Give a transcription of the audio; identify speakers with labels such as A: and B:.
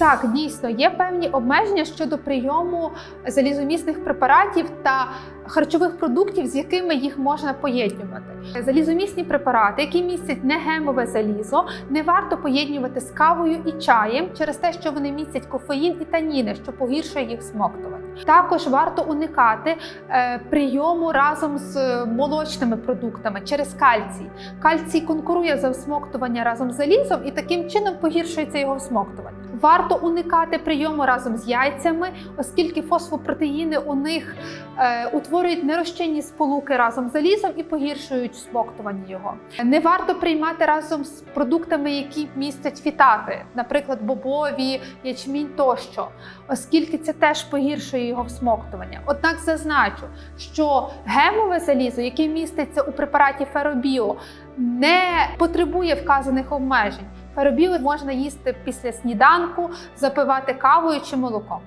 A: Так, дійсно є певні обмеження щодо прийому залізомісних препаратів та харчових продуктів, з якими їх можна поєднувати. Залізомісні препарати, які містять негемове залізо, не варто поєднувати з кавою і чаєм через те, що вони містять кофеїн і таніни, що погіршує їх смоктування. Також варто уникати е, прийому разом з е, молочними продуктами через кальцій. Кальцій конкурує за всмоктування разом з залізом і таким чином погіршується його всмоктування. Варто уникати прийому разом з яйцями, оскільки фосфопротеїни у них е, утворюють нерозчинні сполуки разом з залізом і погіршують всмоктування його. Не варто приймати разом з продуктами, які містять фітати, наприклад, бобові, ячмінь тощо, оскільки це теж погіршує його всмоктування. Однак зазначу, що гемове залізо, яке міститься у препараті Феробіо, не потребує вказаних обмежень. Феробіо можна їсти після сніданку, запивати кавою чи молоком.